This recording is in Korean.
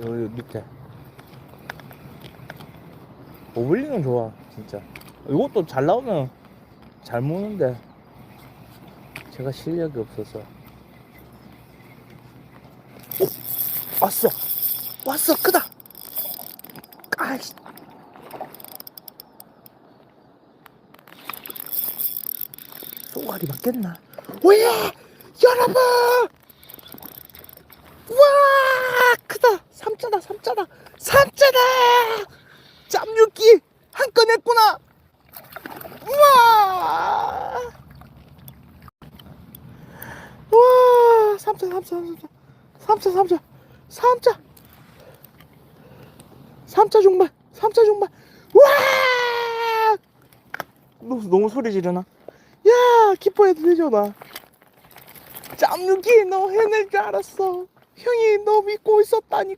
여기 밑에. 오블링은 좋아 진짜. 이것도 잘 나오면 잘 모는데 제가 실력이 없어서. 오! 왔어! 왔어! 크다! 아이씨! 쏘가리 맞겠나? 오예 여러분! 와 크다 삼자다 삼자다 삼자다 짬육기 한건 했구나. 우와! 와! 삼자 삼자 삼자 삼자 삼자 삼자 삼자 종말 삼자 종말 와! 너무, 너무 소리 지르나? 야 기뻐해도 되죠 나 짬육이 너 해낼 줄 알았어. 형이 너 믿고 있었다니까